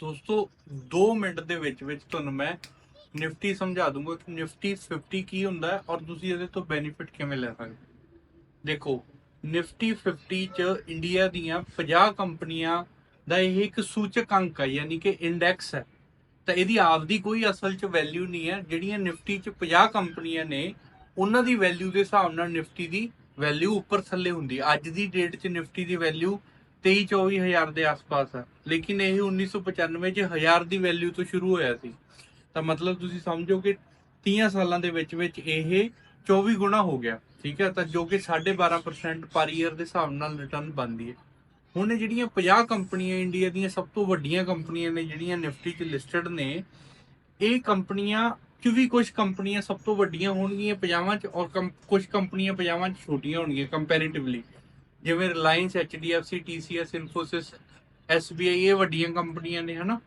ਦੋਸਤੋ 2 ਮਿੰਟ ਦੇ ਵਿੱਚ ਵਿੱਚ ਤੁਹਾਨੂੰ ਮੈਂ ਨਿਫਟੀ ਸਮਝਾ ਦੂੰਗਾ ਕਿ ਨਿਫਟੀ 50 ਕੀ ਹੁੰਦਾ ਹੈ ਔਰ ਤੁਸੀਂ ਇਹਦੇ ਤੋਂ ਬੈਨੀਫਿਟ ਕਿਵੇਂ ਲੈ ਸਕਦੇ ਦੇਖੋ, ਨਿਫਟੀ 50 ਚ ਇੰਡੀਆ ਦੀਆਂ 50 ਕੰਪਨੀਆਂ ਦਾ ਇਹ ਇੱਕ ਸੂਚਕ ਅੰਕ ਹੈ ਯਾਨੀ ਕਿ ਇੰਡੈਕਸ ਹੈ। ਤਾਂ ਇਹਦੀ ਆਪਦੀ ਕੋਈ ਅਸਲ ਚ ਵੈਲਿਊ ਨਹੀਂ ਹੈ। ਜਿਹੜੀਆਂ ਨਿਫਟੀ ਚ 50 ਕੰਪਨੀਆਂ ਨੇ, ਉਹਨਾਂ ਦੀ ਵੈਲਿਊ ਦੇ ਹਿਸਾਬ ਨਾਲ ਨਿਫਟੀ ਦੀ ਵੈਲਿਊ ਉੱਪਰ ਥੱਲੇ ਹੁੰਦੀ ਅੱਜ ਦੀ ਡੇਟ 'ਚ ਨਿਫਟੀ ਦੀ ਵੈਲਿਊ 23 24 ਹਜ਼ਾਰ ਦੇ ਆਸ-ਪਾਸ ਹੈ ਲੇਕਿਨ ਇਹ 1995 'ਚ ਹਜ਼ਾਰ ਦੀ ਵੈਲਿਊ ਤੋਂ ਸ਼ੁਰੂ ਹੋਇਆ ਸੀ। ਤਾਂ ਮਤਲਬ ਤੁਸੀਂ ਸਮਝੋ ਕਿ 30 ਸਾਲਾਂ ਦੇ ਵਿੱਚ ਵਿੱਚ ਇਹ 24 ਗੁਣਾ ਹੋ ਗਿਆ, ਠੀਕ ਹੈ? ਤਾਂ ਜੋ ਕਿ 12.5% ਪਰ ਈਅਰ ਦੇ ਹਿਸਾਬ ਨਾਲ ਰਿਟਰਨ ਬਣਦੀ ਹੈ। ਹੁਣ ਇਹ ਜਿਹੜੀਆਂ 50 ਕੰਪਨੀਆਂ ਇੰਡੀਆ ਦੀਆਂ ਸਭ ਤੋਂ ਵੱਡੀਆਂ ਕੰਪਨੀਆਂ ਨੇ, ਜਿਹੜੀਆਂ ਨਿਫਟੀ 'ਚ ਲਿਸਟਡ ਨੇ, ਇਹ ਕੰਪਨੀਆਂ ਚ ਵੀ ਕੁਝ ਕੰਪਨੀਆਂ ਸਭ ਤੋਂ ਵੱਡੀਆਂ ਹੋਣਗੀਆਂ 50 ਚ ਔਰ ਕੁਝ ਕੰਪਨੀਆਂ 50 ਚ ਛੋਟੀਆਂ ਹੋਣਗੀਆਂ ਕੰਪੈਰੀਟਿਵਲੀ ਜਿਵੇਂ Reliance HDFC TCS Infosys SBI ਇਹ ਵੱਡੀਆਂ ਕੰਪਨੀਆਂ ਨੇ, ਹਨਾ?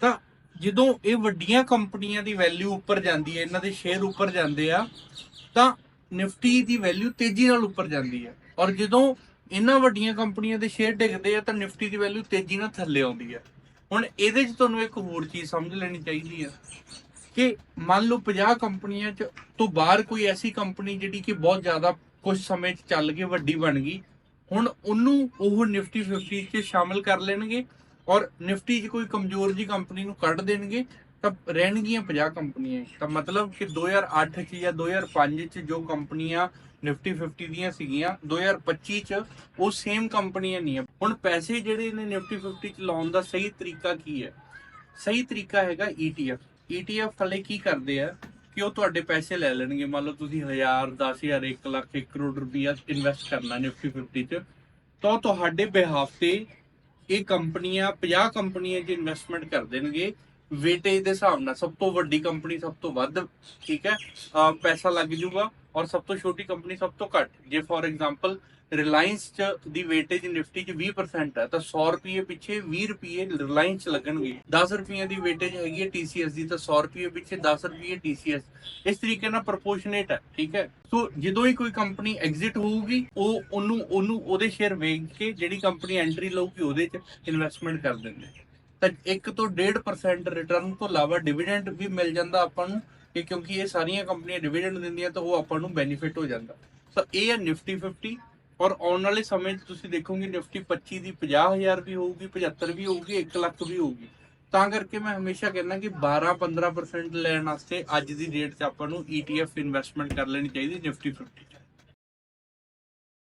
ਤਾਂ ਜਦੋਂ ਇਹ ਵੱਡੀਆਂ ਕੰਪਨੀਆਂ ਦੀ ਵੈਲਿਊ ਉੱਪਰ ਜਾਂਦੀ ਹੈ, ਇਹਨਾਂ ਦੇ ਸ਼ੇਅਰ ਉੱਪਰ ਜਾਂਦੇ ਆ, ਤਾਂ ਨਿਫਟੀ ਦੀ ਵੈਲਿਊ ਤੇਜ਼ੀ ਨਾਲ ਉੱਪਰ ਜਾਂਦੀ ਹੈ। ਔਰ ਜਦੋਂ ਇਹਨਾਂ ਵੱਡੀਆਂ ਕੰਪਨੀਆਂ ਦੇ ਸ਼ੇਅਰ ਡਿੱਗਦੇ ਆ, ਤਾਂ ਨਿਫਟੀ ਦੀ ਵੈਲਿਊ ਤੇਜ਼ੀ ਨਾਲ ਥੱਲੇ ਆਉਂਦੀ ਹੈ। ਹੁਣ ਇਹਦੇ 'ਚ ਤੁਹਾਨੂੰ ਇੱਕ ਹੋਰ ਚੀਜ਼ ਸਮਝ ਲੈਣੀ ਚਾਹੀਦੀ ਆ ਕਿ ਮੰਨ ਲਓ 50 ਕੰਪਨੀਆਂ ਚ ਤੋਂ ਬਾਹਰ ਕੋਈ ਐਸੀ ਕੰਪਨੀ ਜਿਹੜੀ ਕਿ ਬਹੁਤ ਜ਼ਿਆਦਾ ਕੁਝ ਸਮੇਂ ਚ ਚੱਲ ਕੇ ਵੱਡੀ ਬਣ ਗਈ ਹੁਣ ਉਹਨੂੰ ਉਹ ਨਿਫਟੀ 50 ਚ ਸ਼ਾਮਿਲ ਕਰ ਲੈਣਗੇ ਔਰ ਨਿਫਟੀ 'ਚ ਕੋਈ ਕਮਜ਼ੋਰ ਜੀ ਕੰਪਨੀ ਨੂੰ ਕੱਢ ਦੇਣਗੇ, ਤਾਂ ਰਹਿਣਗੀਆਂ 50 ਕੰਪਨੀਆਂ ਤਾਂ ਮਤਲਬ ਕਿ 2008 ਚ ਜਾਂ 2005 ਚ ਜੋ ਕੰਪਨੀਆਂ ਨਿਫਟੀ 50 ਦੀਆਂ ਸੀਗੀਆਂ 2025 ਚ ਉਹ ਸੇਮ ਕੰਪਨੀਆਂ ਨਹੀਂ ਆ। ਹੁਣ ਪੈਸੇ ਜਿਹੜੇ ਨੇ ਨਿਫਟੀ 50 ਚ ਲਾਉਣ ਦਾ ਸਹੀ ਤਰੀਕਾ ਕੀ ਹੈ? ਸਹੀ ਤਰੀਕਾ ਹੈਗਾ ETF ETF ਵਾਲੇ ਕੀ ਕਰਦੇ ਆ? ਕਿ ਉਹ ਤੁਹਾਡੇ ਪੈਸੇ ਲੈ ਲੈਣਗੇ। ਮੰਨ ਲਓ ਤੁਸੀਂ 1000 10000 1 ਲੱਖ 1 ਕਰੋੜ ਰੁਪਈਆ ਇਨਵੈਸਟ ਕਰਨਾ ਨਿਫਟੀ 50 ਚ। ਤਾਂ ਤੁਹਾਡੇ ਬਿਹਾਫ ਤੇ ਇਹ ਕੰਪਨੀਆਂ 50 ਕੰਪਨੀਆਂ 'ਚ ਇਨਵੈਸਟਮੈਂਟ ਕਰ ਦੇਣਗੇ। ਵੇਟੇਜ ਦੇ ਹਿਸਾਬ ਨਾਲ ਸਭ ਤੋਂ ਵੱਡੀ ਕੰਪਨੀ ਸਭ ਤੋਂ ਵੱਧ, ਠੀਕ ਹੈ ਪੈਸਾ ਲੱਗ ਜੂਗਾ। ਔਰ ਸਭ ਤੋਂ ਛੋਟੀ ਕੰਪਨੀ ਸਭ ਤੋਂ ਘੱਟ। ਜੇ ਫੋਰ ਐਗਜ਼ਾਮਪਲ ਰਿਲਾਇੰਸ ਚ ਦੀ ਵੇਟੇਜ ਨਿਫਟੀ ਚ 20% ਹੈ, ਤਾਂ 100 ਰੁਪਏ ਪਿੱਛੇ 20 ਰੁਪਏ ਰਿਲਾਇੰਸ ਚ ਲੱਗਣਗੇ। 10 ਰੁਪਏ ਦੀ ਵੇਟੇਜ ਹੈਗੀ ਹੈ TCS ਦੀ, ਤਾਂ 100 ਰੁਪਏ ਪਿੱਛੇ 10 ਰੁਪਏ TCS ਇਸ ਤਰੀਕੇ ਨਾਲ ਪ੍ਰੋਪੋਰਸ਼ਨੇਟ ਹੈ, ਠੀਕ ਹੈ? ਸੋ ਜਦੋਂ ਹੀ ਕੋਈ ਕੰਪਨੀ ਐਗਜ਼ਿਟ ਹੋਊਗੀ, ਉਹ ਉਹਨੂੰ ਉਹਨੂੰ, ਉਹਦੇ ਸ਼ੇਅਰ ਵੇਚ ਕੇ ਜਿਹੜੀ ਕੰਪਨੀ ਐਂਟਰੀ ਲਊਗੀ, ਉਹਦੇ ਚ ਇਨਵੈਸਟਮੈਂਟ ਕਰ ਦਿੰਦੇ। ਤਾਂ 1 ਤੋਂ 1.5% ਰਿਟਰਨ ਤੋਂ ਇਲਾਵਾ ਡਿਵੀਡੈਂਡ ਵੀ ਮਿਲ ਜਾਂਦਾ ਆਪਾਂ ਨੂੰ। ਕਿ ਕਿਉਂਕਿ ਇਹ ਸਾਰੀਆਂ ਕੰਪਨੀਆਂ ਡਿਵੀਡੈਂਡ ਦਿੰਦੀਆਂ ਤਾਂ ਉਹ ਆਪਾਂ ਨੂੰ ਬੈਨੀਫਿਟ ਹੋ ਜਾਂਦਾ। ਸੋ ਇਹ ਹੈ ਨਿਫਟੀ 50 ਔਰ ਆਉਣ ਵਾਲੇ ਸਮੇਂ 'ਚ ਤੁਸੀਂ ਦੇਖੋਗੇ ਨਿਫਟੀ 25 ਦੀ 50000 ਵੀ ਹੋਊਗੀ 75 ਵੀ ਹੋਊਗੀ 1 ਲੱਖ ਵੀ ਹੋਊਗੀ। ਤਾਂ ਕਰਕੇ ਮੈਂ ਹਮੇਸ਼ਾ ਕਹਿੰਦਾ ਕਿ 12-15% ਲੈਣ ਵਾਸਤੇ ਅੱਜ ਦੀ ਡੇਟ 'ਚ ਆਪਾਂ ਨੂੰ ETF ਇਨਵੈਸਟਮੈਂਟ ਕਰ ਲੈਣੀ ਚਾਹੀਦੀ ਨਿਫਟੀ 50